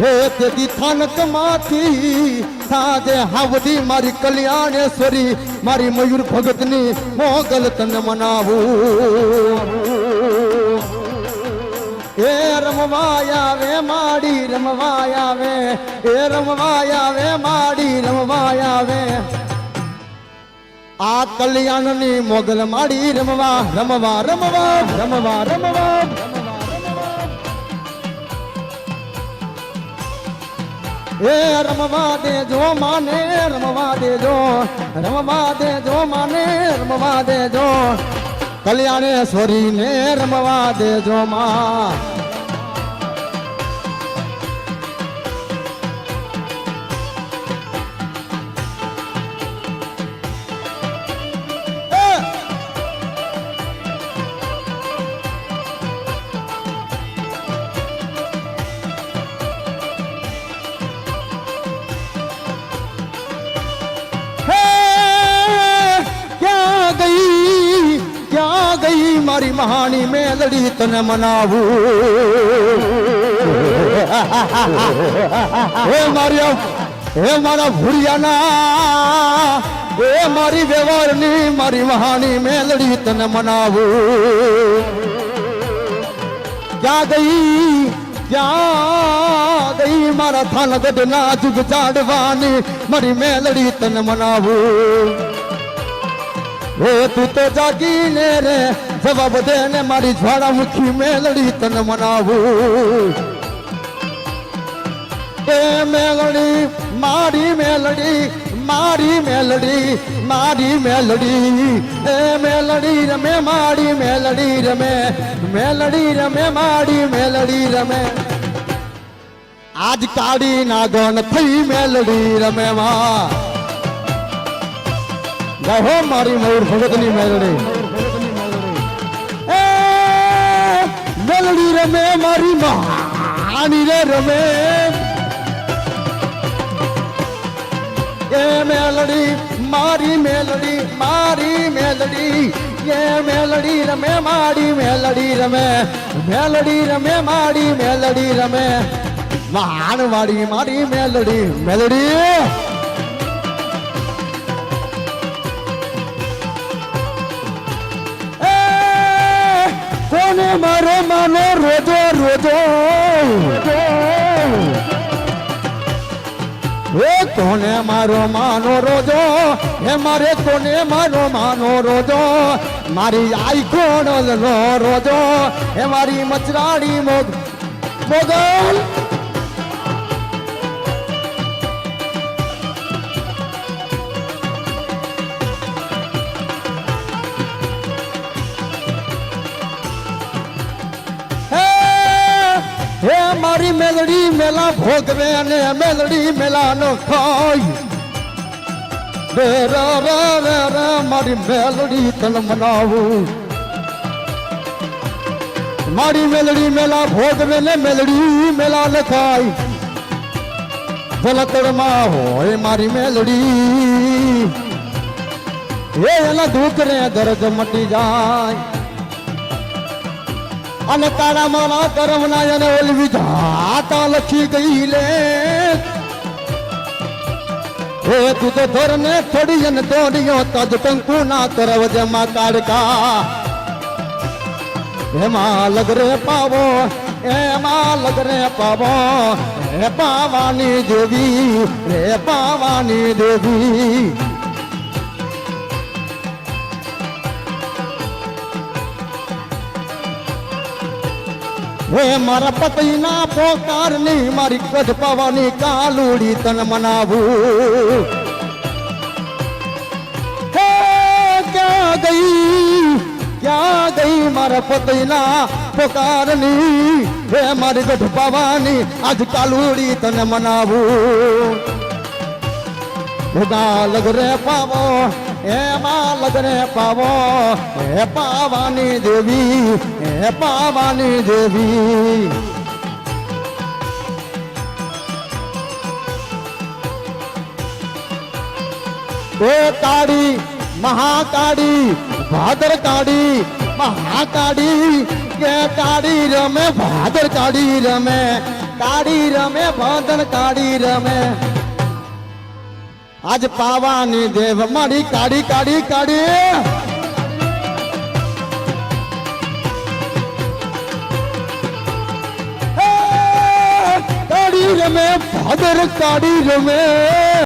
હે તેથી થાનકમાંથી સાજે હાવદી મારી કલ્યાણેશ્વરી મારી મયુર ભગતની મોગલ તને મનાવું. એ રમવાય આવે, માડી રમવાય આવે, એ રમવાય આવે, માડી રમવાય આવે. આ કલ્યાણની મોગલ માડી રમવા રમવા રમવા રમવા રમવા. એ રમવા દેજો માને, રમવા દેજો રમવા દેજો માને, રમવા દેજો. કલ્યાણેશ્વરી ને રમવા દેજો માં. મારી મહાની મેલડી તને મનાવું. હે મારી હે મારા ભૂરિયાના હે મારી વ્યવહારની મારી મહાની મેલડી તને મનાવું. ક્યાં ગઈ ક્યાં ગઈ મારા થાન ગઢના જુગ જાડવાની, મારી મેલડી તને મનાવું. હે તું તો જાગીને રે જવાબ દે ને મારી જ્વાળામુખી મેલડી તને મનાવું એ મેલડી મારી મેલડી મારી મેલડી મારી મેલડી એ મેલડી રમે મારી મેલડી રમે મેલડી રમે મારી મેલડી રમે આજ કાળી નાગણ થઈ મેલડી રમે માં ગાહો મારી મયુર ભગતની મેલડી. મેલડી રમે મારી મહાની રે રમે. એ મેલડી, મારી મેલડી મારી મેલડી. એ મેલડી રમે, મારી મેલડી રમે. મેલડી રમે, મારી મેલડી રમે. વાળી મારી મેલડી મેલડી. મારો માનો રોજો રોજો. હે કોને મારો માનો રોજો? હે મારે કોને મારો માનો રોજો? મારી આઈ કોણ રોજો? હે મારી મચરાડી મોગ મોગલ હે મારી મેલડી, મેલા ભોગવે અને મેલડી મેલા નો ખાય રે, રા રા રા રા મારી મેલડી તન મનાવું. મારી મેલડી, મેલા ભોગવે ને મેલડી મેલા લખાય ખાય જલતરમાં હોય મારી મેલડી. એ એના દુઃખ રે દર્દ મટી જાય. અને તારા મારા કરમના એને ઓલવી જાતા લખી ગઈ લે. એ તું તો ધોરને થોડી અને દોડ્યો તજ ટંકુ ના કરવ જેમાં કાઢકા એમાં લગરે પાવો, એમાં લગરે પાવો. રે પાવાની દેવી રે પાવાની દેવી. હે મારા પતિના પોકારની મારી કઢ પાવાની કાલુડી તન મનાવું હે ક્યાં ગઈ ક્યાં ગઈ મારા પતિના પોકારની હે મારી ગઢ પાવાની આજ કાલુડી તન મનાવું ભોગા લગરે પાવો એમાં લગરે પાવો, હે પાવાની દેવી, હે પાવાની દેવી. એ કાળી, મહાકાળી ભાદર કાળી મહાકાળી, કે કાળી રમે ભાદર કાળી રમે કાળી રમે ભાદર કાળી રમે. આજ પાવાની દેવ મારી કાઢી કાઢી કાઢી. કાઢી રમે ભાદર કાઢી રમે.